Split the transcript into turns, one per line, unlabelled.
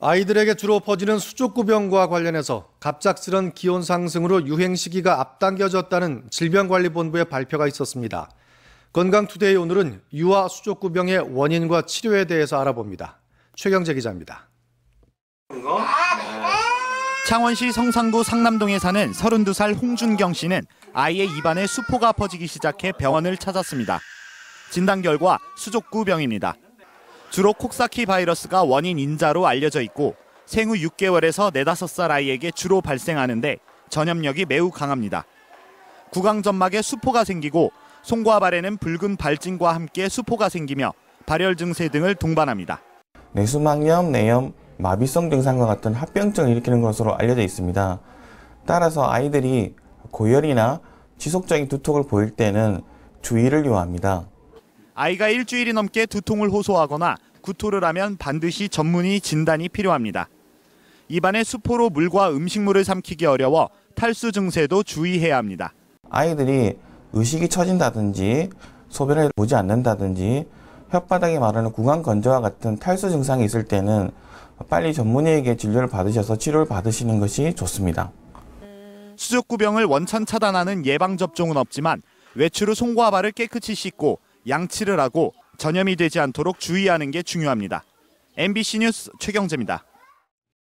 아이들에게 주로 퍼지는 수족구병과 관련해서 갑작스런 기온 상승으로 유행 시기가 앞당겨졌다는 질병관리본부의 발표가 있었습니다. 건강투데이 오늘은 유아 수족구병의 원인과 치료에 대해서 알아봅니다. 최경재 기자입니다.
창원시 성상구 상남동에 사는 32살 홍준경 씨는 아이의 입안에 수포가 퍼지기 시작해 병원을 찾았습니다. 진단 결과 수족구병입니다. 주로 콕사키 바이러스가 원인 인자로 알려져 있고 생후 6개월에서 4, 5살 아이에게 주로 발생하는데 전염력이 매우 강합니다. 구강점막에 수포가 생기고 손과 발에는 붉은 발진과 함께 수포가 생기며 발열 증세 등을 동반합니다.
뇌수막염, 뇌염, 마비성 증상과 같은 합병증을 일으키는 것으로 알려져 있습니다. 따라서 아이들이 고열이나 지속적인 두통을 보일 때는 주의를 요합니다.
아이가 일주일이 넘게 두통을 호소하거나 구토를 하면 반드시 전문의 진단이 필요합니다. 입안에 수포로 물과 음식물을 삼키기 어려워 탈수 증세도 주의해야 합니다.
아이들이 의식이 처진다든지 소변을 보지 않는다든지 혓바닥에 마르는 구강 건조와 같은 탈수 증상이 있을 때는 빨리 전문의에게 진료를 받으셔서 치료를 받으시는 것이 좋습니다.
수족구병을 원천 차단하는 예방 접종은 없지만 외출 후 손과 발을 깨끗이 씻고 양치를 하고 전염이 되지 않도록 주의하는 게 중요합니다. MBC 뉴스 최경재입니다.